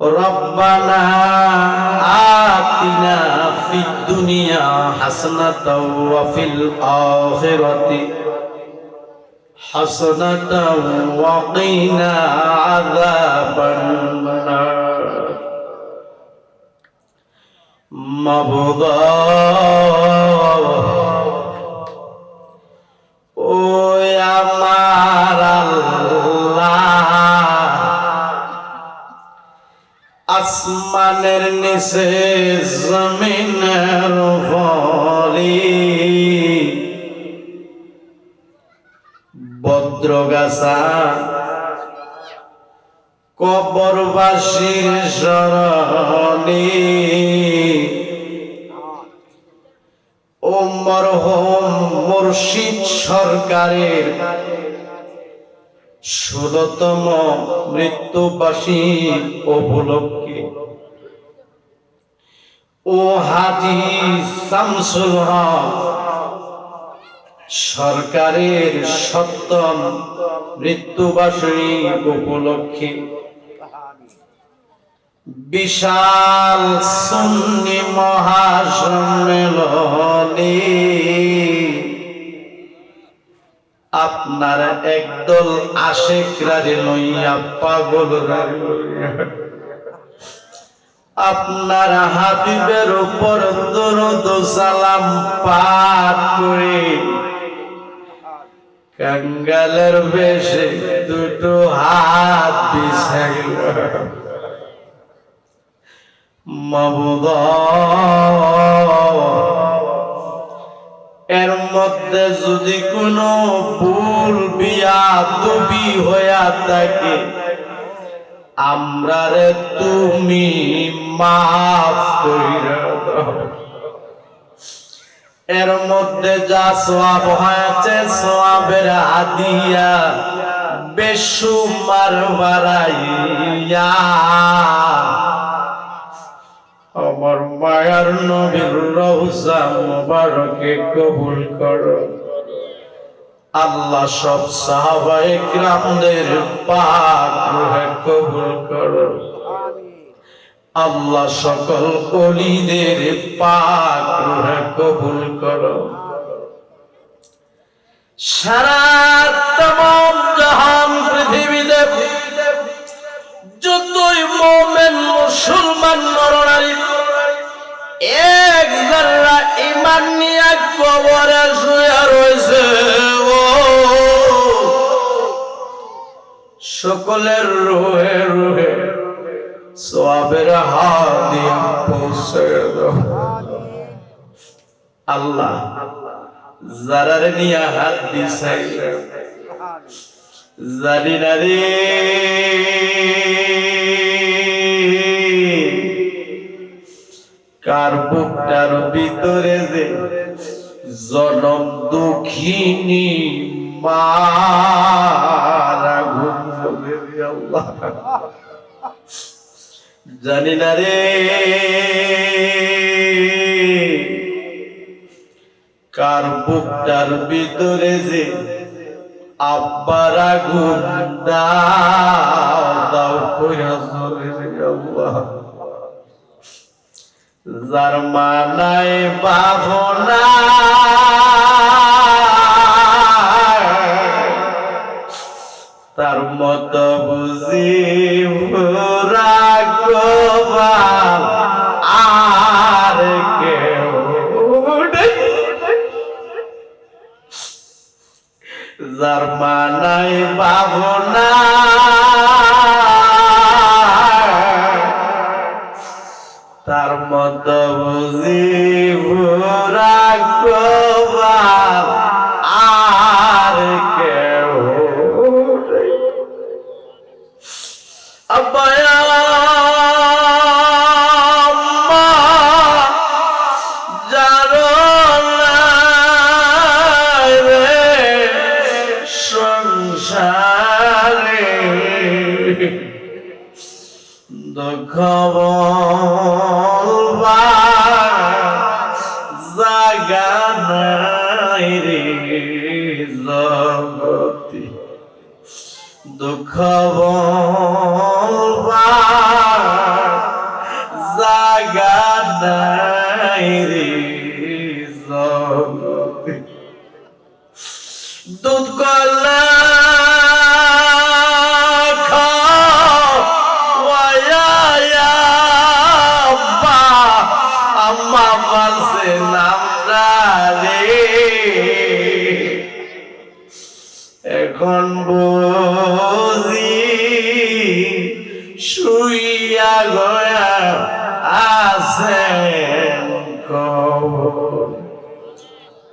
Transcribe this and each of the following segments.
ربنا آتنا في الدنيا حسنة وفي الآخرة حسنة وقنا عذاب النار مبضى ও আমার আসমানের নিচে জমিনের ফলি ভদ্রগাছা কবরবাসীর শরণী ও মরহম মুর্শিদ সরকারের ষোলতম মৃত্যুবাসী উপলক্ষে ও হাজি শামসুল হক, সরকারের সপ্তম মৃত্যুবাসী উপলক্ষে বিশাল সুন্নি মহাসম্মেলনে আপনার একদল আশেকরারে লইয়া পাগল আপনার হাবিবের উপর দরুদ সালাম পাঠ করে। কাঙ্গালের বেশে দুটো হাত বিছাইল মবুদ। এর মধ্যে যদি কোনো ভুল বিয়া দুবি হইয়া থাকে আমরা রে তুমি মাফ কইরা এর মধ্যে যা সোয়াব হয়েছে, সোয়াবের আদিয়া বেসুমার বাড়াইয়া। আমার মায়ার নবীর রওজা মুবারকে কবুল করো। আল্লাহ সব সাহাবায়ে কিরামদের পাক রূহে কবুল করো। আল্লাহ সকল অলিদের পাক রূহে কবুল করো। সারা তমাম জাহান পৃথিবীতে যতই মোমেন মুসলমান নরনারী এক জাল্লা ইমান নিয়ে কবরে সকলের রুহে রুহে সোয়াবের হাত দিয়ে পৌঁছে আল্লাহ যারার নিয়ে হাত দিছাই জানি না রে। কার বুকটার ভিতরে যে জনম দুঃখিনী মারা ঘুম হবে রে আল্লাহ জানি না রে। কার বুকটার ভিতরে যে আব্বার আগুন যার মানায় বাবনা তার মত বুঝি রাগবাল দুধ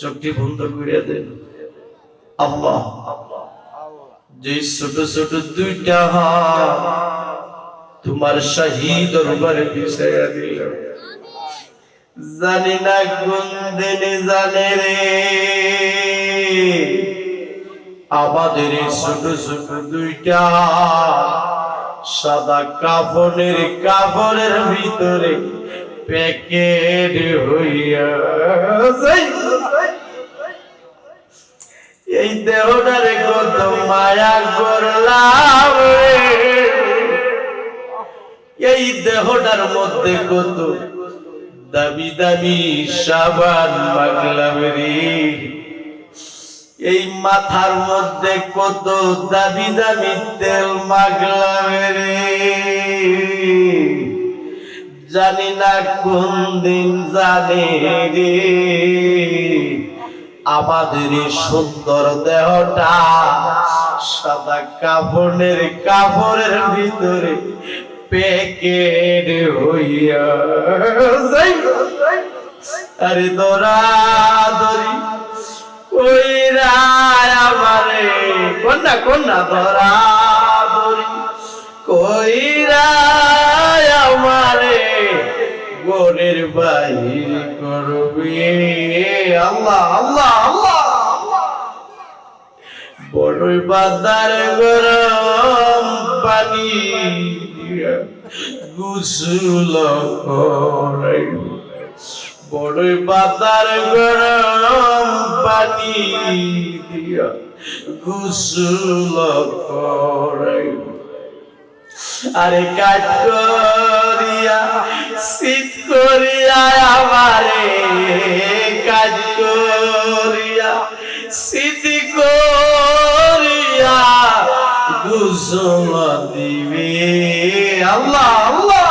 চোখটি বন্ধ করে দেন। আল্লাহ, যে ছোট ছোট দুইটা তোমার শহীদ দরবারে বিষয়া দিল। জানি না কোন দিনে জানে রে। আমাদের ছোট ছোট দুইটা সাদা কাপড়ের কাপড়ের ভিতরে প্যাকেট হইয়া। এই দেহটারে কত মায়া করলাম এই দেহটার মধ্যে কত দামি দামি সাবান মাগলাম রে। এই মাথার মধ্যে কত দামি দামি তেল মাগলাম রে। জানি না কোন দিন জানে রে। আমাদের সুন্দর দেহটা সাদা কাপড়ের কাপড়ের ভিতরে প্যাকেট হইয়া আরে দরা দরি কইরা আমারে। কন্যা কন্যা, দরা দরি কইরা গোরের বাহির করবে। আল্লাহ আল্লাহ আল্লাহ। বড়ই বাদার গরম পানি গুসল বড়ই বাদার গরম পানি দিয়া গুসল করাই। আরে কাট করিয়া শীত করিয়া আমারে কাজ করিয়া শীত করিয়া গুসল দিবে। আল্লাহ আল্লাহ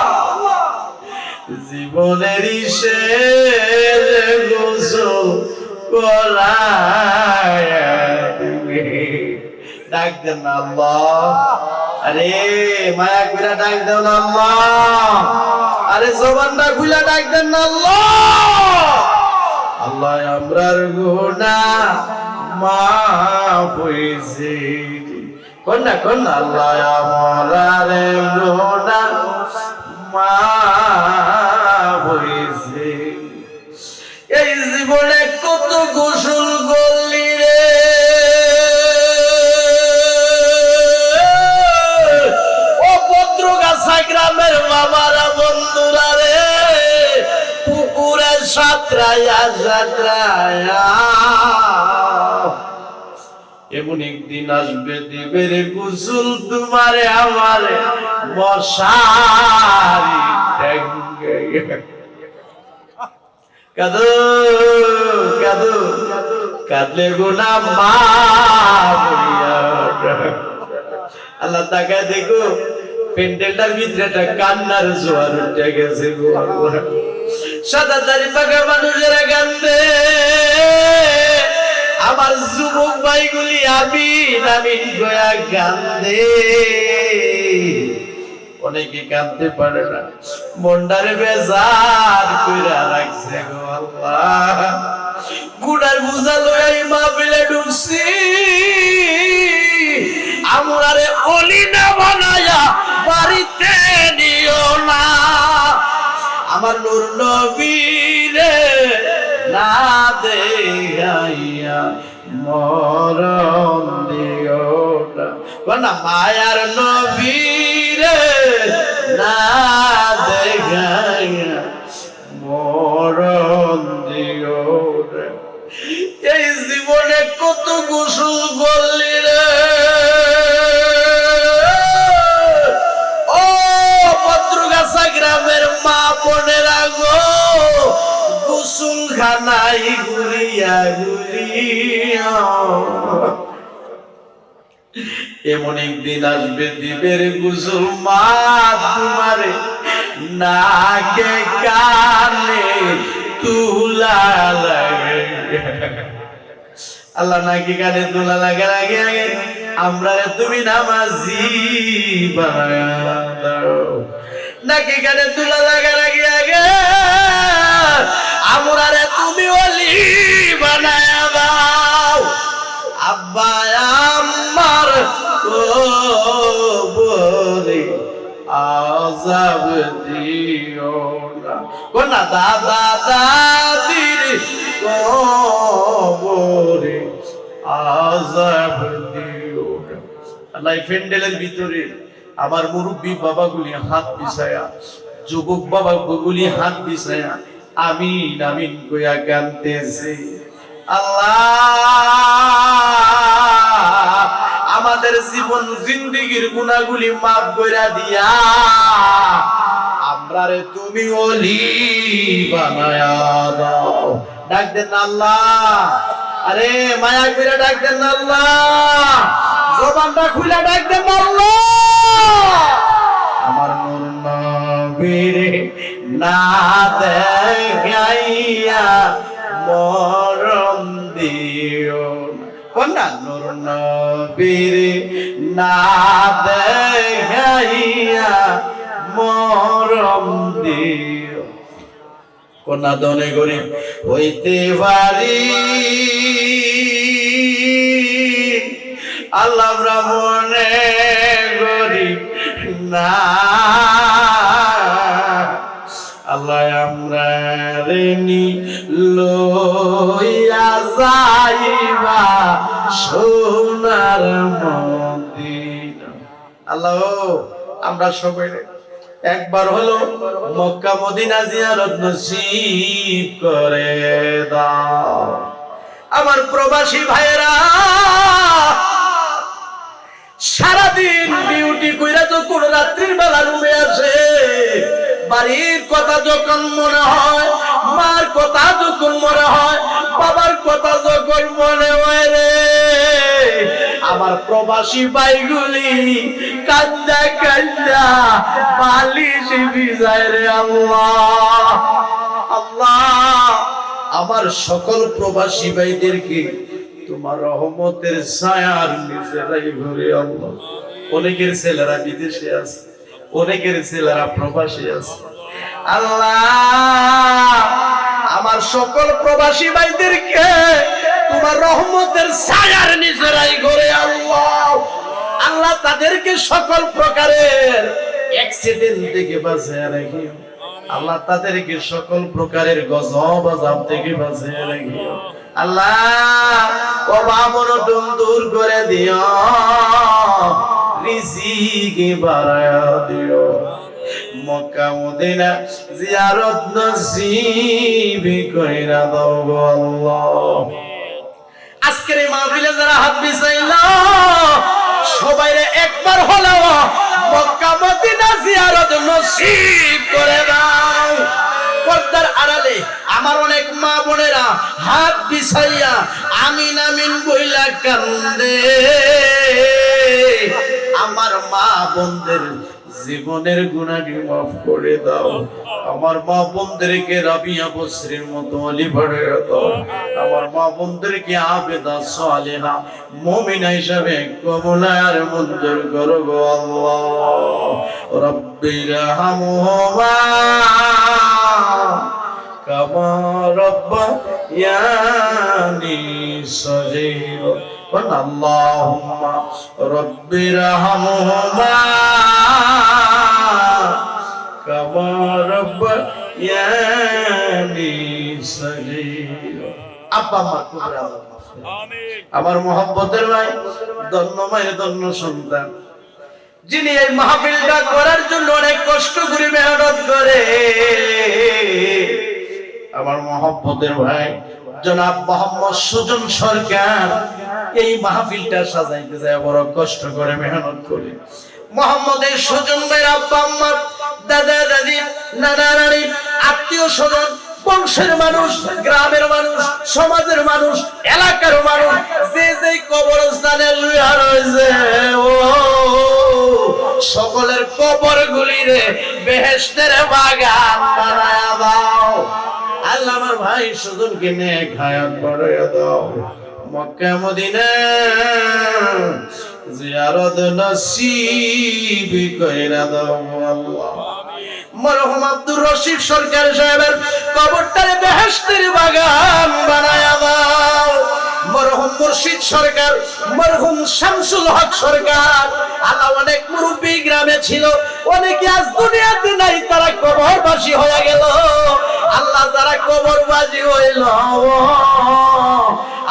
জীবনের শেষ গোসল দিবে। ডাক আল্লাহ। আরে, মায়া কুইরা ডাক দেন না আল্লাহ। আরে, জবানটা খুলে ডাক দেন না আল্লাহ। আল্লাহ, আমরার গুনা মাফ হইছে। কন্যা কন্যা, আল্লাহ, আমরার গুনাহ মাফ এমন একদিন আসবে দিবের গুসুল তোমারে কাদু কাদু আল্লাহ তাকে দেখো প্যান্ডেলটার ভিতরে একটা কান্নার জোয়ার উঠে গেছে গো। পাকা মানুষেরা কান্দে। আমার যুবক ভাইগুলি আমি আমি গয়া কান্দে। অনেকে কাঁদতে পারে না। মন্ডারে বেজার কইরা রাখছে গো আল্লাহ। গুড়ার বুঝা লই মা বিলে ঢুকছি। আমরারে অলি না আমার নূর নবীরে না দেয়া মরণ দিও না, মায়ার নবীরে না দেয়া মরণ দিও এই জীবনে কত গোসল করলে খানাই ঘুরিয়া। এমন একদিন আসবে দ্বীপের গুসুল মা তোমারে, নাকে কানে তুলা লাগে। আল্লাহ নাকি কানে তুলা লাগে আগে আগে আমরা তুমি নামাজি বানায়া নাকি কানে তুলা লাগে আগে আগে আজাব দিও না। কোনা দাদা, দাদির কবরে আজাব দিও আল্লাহ ফেন্ডেলের ভিতরে আমার মুরব্বী বাবাগুলি হাত বিছায়া যুবক বাবাগুলি হাত বিছায়া আমিন আমিন কইয়া কানতেছে আল্লাহ আমাদের জীবন জিন্দিগির গুণাগুলি মাফ কইরা দিয়া, আমরা রে তুমি ওলি বানায়া দাও। ডাক দেন আল্লাহ। আরে মায়া কইরা ডাক দেন আল্লাহ। জবানটা খুলে ডাক দেন আল্লাহ। আমার নূর নবীরে না দেখাইয়া মরম দিও না। নূর নবীরে না দেখাইয়া মরম দিও। কন্যা দনে গরিব হইতে পারি। আল্লাহ ব্রাহ্মণে গরিব না। আল্লাহ আমরা রেনি লইয়া যাইবা। সোনার মদিনা। আল্লাহ, আমরা সবাই একবার হলো মক্কা মদিনা জিয়ারত নসিব করে দাও। আমার প্রবাসী ভাইরা সারাদিন ডিউটি কইরা যখন রাত্রির বেলা রুমে আসে, বাড়ির কথা যখন মনে হয়, মার কথা যখন মনে হয়, বাবার কথা যখন মনে হয় রে। আমার প্রবাসী ভাইগুলি কান্দা কান্দা বালিশ বিজায় রে আল্লাহ। আল্লাহ, আমার সকল প্রবাসী ভাইদেরকে তোমার রহমতের ছায়ার নিচে রাখি ঘুরে আল্লাহ। অনেকের ছেলেরা বিদেশে আছে, অনেকের ছেলেরা প্রবাসী আছে। আল্লাহ, আমার সকল প্রবাসী ভাইদেরকে তোমার রহমতের ছায়ার নিচে রাখি ঘুরে আল্লাহ। আল্লাহ তাদেরকে সকল প্রকারের অ্যাক্সিডেন্ট থেকে বাঁচিয়ে রাখিও আল্লাহ তাদেরকে সকল প্রকারের গজব আজাব থেকে বাঁচিয়ে রাখিও আল্লাহ অভাবন দূর করে দিও। রিজিকে বাড়ায়া দিও। মক্কা, মদিনা জিয়ারত নসিব কইরা দাও আল্লাহ। আজকের এই মাহফিলে যারা হাত বিছাইল সবাই একবার হলেও মক্কা, মদিনা জিয়ারত নসিব করে দাও। পর্দার আড়ালে আমার অনেক মা বোনেরা হাত বিছাইয়া আমিন আমিন বইলা কান্দে। আমার মা বোনদের জীবনের গুণাকে মাফ করে দাও আমার মা বোনদেরকে রাবিয়া বসরির মতো অলি ভরে দাও আমার মা বোনদেরকে আবেদা সালেহা মুমিনা হিসাবে কবলার মঞ্জুর করো গো আল্লাহ রব্বির হামহুমা কামা রব্বায়ানি সগীরা قل اللهم رب ارحمهما كما ربياني صغيرا আব্বা মা কুবরা আমার মোহাম্মতের ভাই ধন্য মায়ের ধন্য সন্তান যিনি এই মাহফিলটা করার জন্য অনেক কষ্ট করে মেহনত করে আমার মোহাম্মতের ভাই জনাব মোহাম্মদ সুজন সরকার এই মাহফিলটা সাজাইতে যায় বড় কষ্ট করে মেহনত করে মোহাম্মদের সুজন ভাইয়ের আব্বা আম্মা দাদা দাদি নানা নানি আত্মীয় স্বজন, বংশের মানুষ, গ্রামের মানুষ, সমাজের মানুষ, এলাকার মানুষ, যে যে কবরস্থানে লুয়া রয়েছে, ও, সকলের কবর গুলিরে বেহেস্তের বাগান বানায়া দাও। আল্লাহ আমার ভাই সুজনকে নিয়ে খায়াত বাড়াইয়া দাও। মক্কা মদিনা জিয়ারত নসিব কইরা দাও আল্লাহ। মরহুম আব্দুর রশিদ সরকার সাহেবের কবরটারে বেহেশতের বাগান বানায়া দাও। মরহুম মুর্শিদ সরকার, মরহুম শামসুল হক সরকার। আল্লাহ অনেক মুরব্বী গ্রামে ছিল, অনেকে আজ দুনিয়াতে নাই, তারা কবরবাসী হয়ে গেল। আল্লাহ যারা কবরবাসী হইল,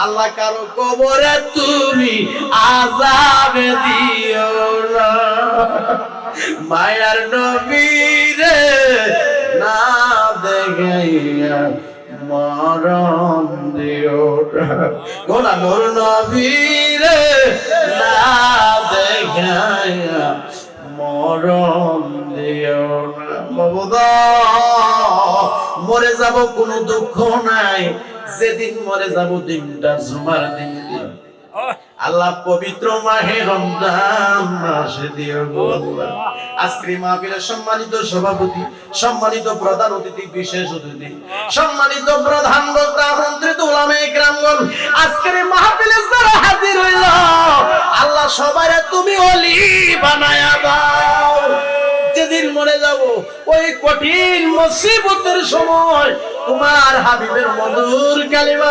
আল্লাহ কারও কবরে তুমি আজাবে দিও না। মায়ার নবীরে না দেখাইয়া মরণ দিও। গোলা নোর নবীরে না দেখাইয়া মরণ দিও না। মরে যাব কোনো দুঃখ নাই। যেদিন মরে যাব দিনটা জুমার দিন। আল্লাহ পবিত্র মাহে রমজান মাসে মাহফিলের সম্মানিত সভাপতি, সম্মানিত প্রধান অতিথি, বিশেষ অতিথি, সম্মানিত প্রধান আজকের মাহফিলে যারা হাজির হইল, আল্লাহ সবারে তুমি অলি বানায়া দাও। যেদিন মরে যাব, ওই কঠিন মুসিবতের সময় তোমার হাবিবের মধুর কালিমা